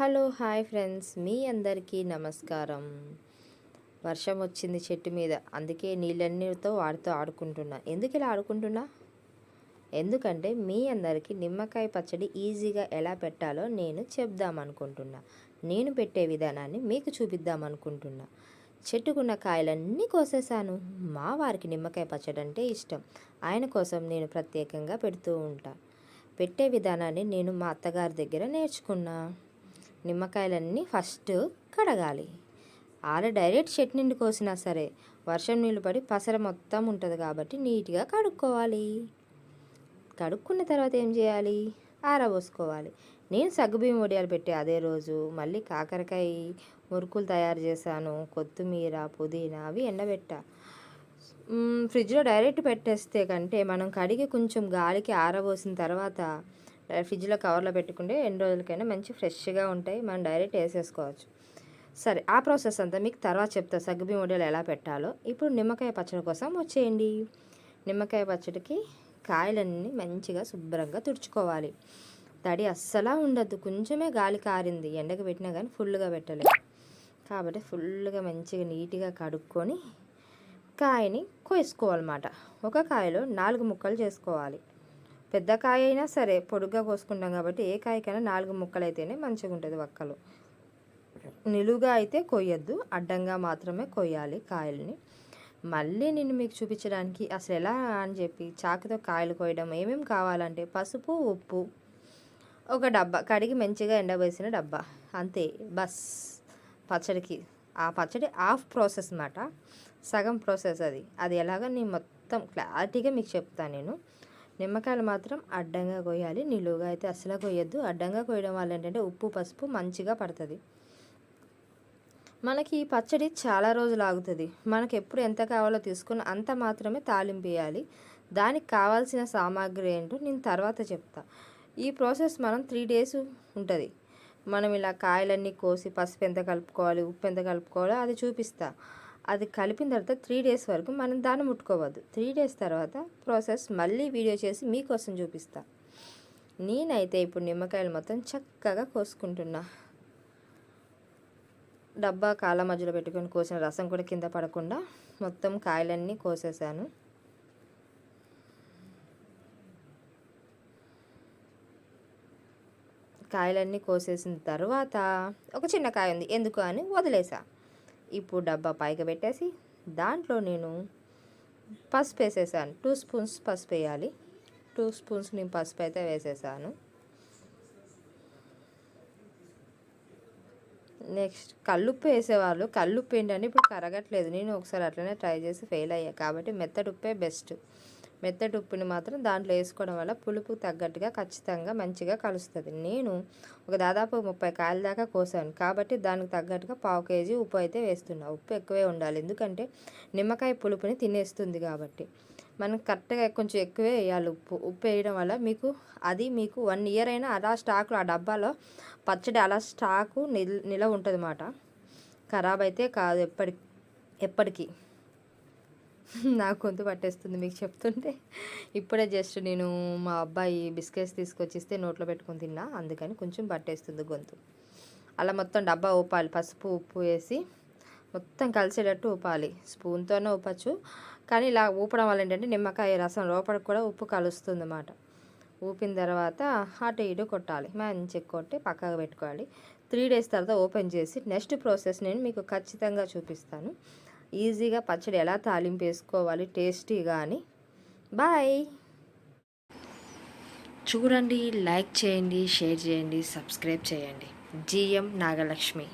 Hello hi friends. మీ అందరికీ నమస్కారం. వర్షం వచ్చింది చెట్టు మీద. అందుకే నీళ్ళన్నీతో వాడితో ఆడుకుంటున్నా. ఎందుకు ఇలా ఆడుకుంటున్నా? ఎందుకంటే మీ అందరికీ నిమ్మకాయ పచ్చడి ఈజీగా ఎలా పెట్టాలో నేను చెప్దామనుకుంటున్నా. నేను పెట్టే విధానాన్ని మీకు చూపిద్దామనుకుంటున్నా. చెట్టుకున్న కాయలన్నీ కోసేసాను మా వారికి నిమ్మకాయ పచ్చడి అంటే ఇష్టం. ఆయన కోసం నేను ప్రత్యేకంగా పెడుతూ ఉంటా. పెట్టే విధానాన్ని నేను మా అత్తగారి దగ్గర నేర్చుకున్నా. నిమ్మకాయలన్నీ ఫస్ట్ కడగాలి. ఆడ డైరెక్ట్ చెట్టు కోసినా సరే వర్షం నీళ్ళు పడి పసర మొత్తం ఉంటుంది కాబట్టి నీట్గా కడుక్కోవాలి. కడుక్కున్న తర్వాత ఏం చేయాలి? ఆరబోసుకోవాలి నేను సగ్గుబియ్యం వడియాలు పెట్టి అదే రోజు మళ్ళీ కాకరకాయ మురుకులు తయారు చేశాను కొత్తిమీర పుదీనా అవి ఎండబెట్టా. ఫ్రిడ్జ్లో డైరెక్ట్ పెట్టేస్తే కంటే మనం కడిగి కొంచెం గాలికి ఆరబోసిన తర్వాత ఫ్రిడ్జ్లో కవర్లో పెట్టుకుంటే ఎన్ని రోజులకైనా మంచి ఫ్రెష్గా ఉంటాయి. మనం డైరెక్ట్ వేసేసుకోవచ్చు. సరే ఆ ప్రాసెస్ అంతా మీకు తర్వాత చెప్తా. సగ్గుబియ్యం వడియాలు ఎలా పెట్టాలో. ఇప్పుడు నిమ్మకాయ పచ్చడి కోసం వచ్చేయండి. నిమ్మకాయ పచ్చడికి కాయలన్నీ మంచిగా శుభ్రంగా తుడుచుకోవాలి. తడి అస్సలా ఉండద్దు కొంచెమే గాలి కారింది. ఎండకు పెట్టినా కానీ ఫుల్గా పెట్టలేదు కాబట్టి ఫుల్గా మంచిగా నీట్గా కడుక్కొని కాయని కోసుకోవాలన్నమాట. ఒక కాయలో నాలుగు ముక్కలు చేసుకోవాలి. పెద్ద కాయ అయినా సరే పొడుగ్గా కోసుకుంటాం కాబట్టి ఏ కాయకైనా నాలుగు ముక్కలు అయితేనే మంచిగా ఉంటుంది వక్కలు. నిలువుగా అయితే కొయ్యొద్దు అడ్డంగా మాత్రమే కొయ్యాలి కాయల్ని. మళ్ళీ నేను మీకు చూపించడానికి అసలు ఎలా అని చెప్పి చాకుతో కాయలు కోయడం ఏమేమి కావాలంటే పసుపు ఉప్పు ఒక డబ్బా కడిగి మంచిగా ఎండవేసిన డబ్బా అంతే బస్ పచ్చడికి. ఆ పచ్చడి హాఫ్ ప్రాసెస్ అన్నమాట సగం ప్రాసెస్ అది. అది ఎలాగో నేను మొత్తం క్లారిటీగా మీకు చెప్తాను నేను. నిమ్మకాయలు మాత్రం అడ్డంగా కొయ్యాలి. నిలువుగా అయితే అసలు కొయ్యొద్దు. అడ్డంగా కొయ్యడం వల్ల ఏంటంటే ఉప్పు పసుపు మంచిగా పడుతుంది. మనకి ఈ పచ్చడి చాలా రోజులు ఆగుతుంది. మనకి ఎప్పుడు ఎంత కావాలో తీసుకుని అంత మాత్రమే తాలింపు వేయాలి. దానికి కావాల్సిన సామాగ్రి ఏంటో నేను తర్వాత చెప్తా. ఈ ప్రాసెస్ మనం త్రీ డేస్ ఉంటుంది. మనం ఇలా కాయలన్నీ కోసి పసుపు ఎంత కలుపుకోవాలి ఉప్పు ఎంత కలుపుకోవాలో అది చూపిస్తా. అది కలిపిన తర్వాత త్రీ డేస్ వరకు మనం దాన్ని ముట్టుకోవద్దు. త్రీ డేస్ తర్వాత ప్రాసెస్ మళ్ళీ వీడియో చేసి మీకోసం చూపిస్తా. నేనైతే ఇప్పుడు నిమ్మకాయలు మొత్తం చక్కగా కోసుకుంటున్నా. డబ్బా కాళ్ళ మధ్యలో పెట్టుకొని కోసిన రసం కూడా కింద పడకుండా మొత్తం కాయలన్నీ కోసేసాను. కాయలన్నీ కోసేసిన తర్వాత ఒక చిన్న కాయ ఉంది. ఎందుకు అని వదిలేసా. ఇప్పుడు డబ్బా పైకి పెట్టేసి దాంట్లో నేను పసుపు వేసేసాను. టూ స్పూన్స్ పసుపు వేయాలి. టూ స్పూన్స్ నేను పసుపు అయితే వేసేసాను. నెక్స్ట్ కల్లుప్పు వేసేవాళ్ళు. కల్లుప్పు ఏంటంటే ఇప్పుడు కరగట్లేదు. నేను ఒకసారి అట్లనే ట్రై చేసి ఫెయిల్ అయ్యా. కాబట్టి మెత్తడుప్పే ఉప్పే బెస్ట్ మెత్తటి ఉప్పుని మాత్రం దాంట్లో వేసుకోవడం వల్ల పులుపు తగ్గట్టుగా ఖచ్చితంగా మంచిగా కలుస్తుంది. నేను ఒక దాదాపు ముప్పై కాయల దాకా కోసాను. కాబట్టి దానికి తగ్గట్టుగా పావు కేజీ ఉప్పు అయితే వేస్తున్నా. ఉప్పు ఎక్కువే ఉండాలి. ఎందుకంటే నిమ్మకాయ పులుపుని తినేస్తుంది కాబట్టి. మనం కరెక్ట్గా కొంచెం ఎక్కువే వేయాలి ఉప్పు. ఉప్పు వేయడం వల్ల మీకు అది మీకు వన్ ఇయర్ అయినా అలా స్టాక్లో ఆ డబ్బాలో పచ్చడి అలా స్టాకు నిల్ నిలవ ఉంటుంది అన్నమాట ఖరాబ్ అయితే కాదు ఎప్పటి ఎప్పటికీ. నాకు గొంతు పట్టేస్తుంది మీకు చెప్తుంటే. ఇప్పుడే జస్ట్ నేను మా అబ్బాయి బిస్కెట్స్ తీసుకొచ్చిస్తే నోట్లో పెట్టుకొని తిన్నా అందుకని కొంచెం పట్టేస్తుంది గొంతు. అలా మొత్తం డబ్బా ఊపాలి పసుపు ఉప్పు వేసి మొత్తం కలిసేటట్టు ఊపాలి. స్పూన్తోనే ఊపచ్చు కానీ ఇలా ఊపడం వల్ల ఏంటంటే నిమ్మకాయ రసం లోపలికి కూడా ఉప్పు కలుస్తుంది అన్నమాట. ఊపిన తర్వాత అటు ఇటు కొట్టాలి మంచిగా కొట్టి పక్కకు పెట్టుకోవాలి. త్రీ డేస్ తర్వాత ఓపెన్ చేసి నెక్స్ట్ ప్రాసెస్ నేను మీకు ఖచ్చితంగా చూపిస్తాను. ఈజీగా పచ్చడి ఎలా తాలింపు వేసుకోవాలి టేస్టీగా అని. బాయ్. చూడండి లైక్ చేయండి షేర్ చేయండి సబ్స్క్రైబ్ చేయండి. జిఎం నాగలక్ష్మి.